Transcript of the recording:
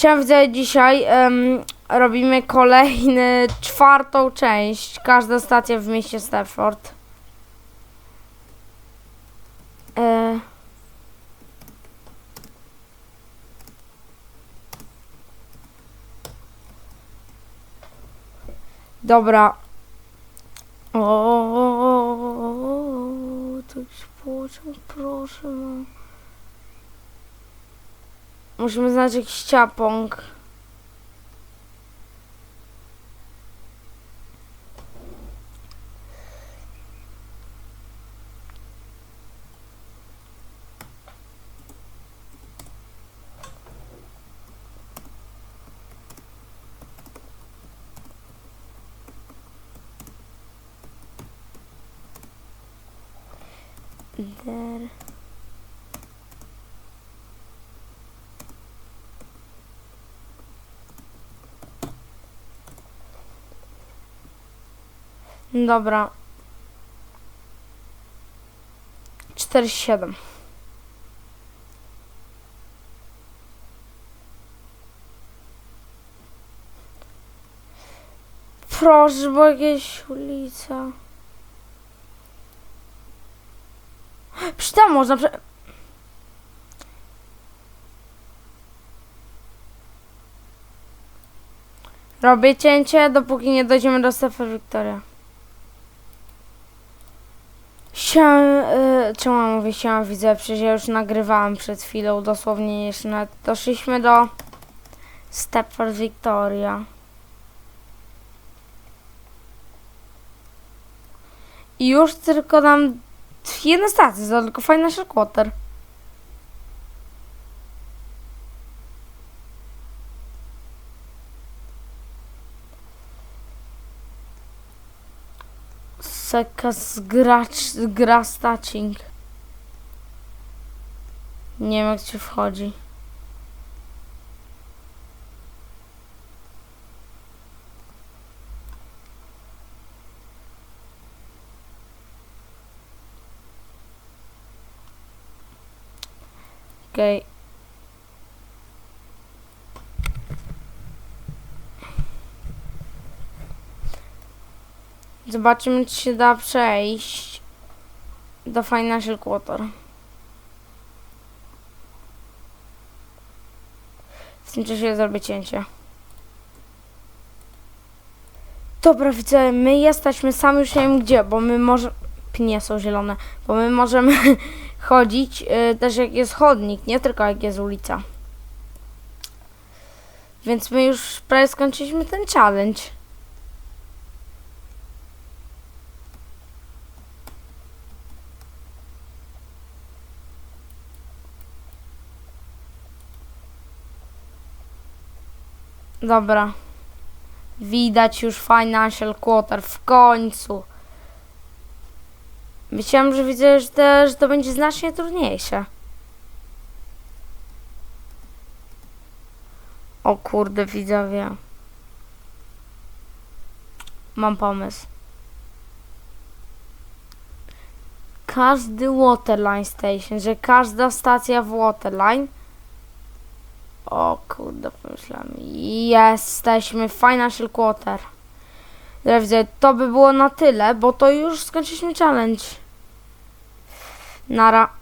Chciałem widzę dzisiaj em, robimy kolejny, czwartą część. Każda stacja w mieście Stafford. E... Dobra. O, to jest pociąg, proszę. No. Musimy znaleźć jakiś ciapąg. Der. Dobra. 47. Proszę, bo jakieś ulica. Przecież tam można prze... Robię cięcie, dopóki nie dojdziemy do Stefa Wiktoria. Siema, y, czemu mówię siema widzę, przecież ja już nagrywałem przed chwilą, dosłownie jeszcze nawet doszliśmy do Stepford Victoria. I już tylko nam jedna stacja, tylko Financial Quarter. Sekas gracz, gra stacing. Nie wiem jak ci wchodzi. Okej. Zobaczymy, czy się da przejść do Financial Quarter. W tym czasie zrobię cięcie. Dobra, widzę, my jesteśmy sami już nie wiem gdzie, bo my może... Pnie są zielone, bo my możemy chodzić y, też jak jest chodnik, nie tylko jak jest ulica. Więc my już prawie skończyliśmy ten challenge. Dobra. Widać już Financial Quarter w końcu. Myślałem, że widzę, że to, że to będzie znacznie trudniejsze. O kurde, widzowie. Mam pomysł. Każdy Waterline Station, że każda stacja w Waterline o kurde, pomyślałem. Jesteśmy Financial Quarter. Dobra, widzę, to by było na tyle, bo to już skończyliśmy challenge. Nara.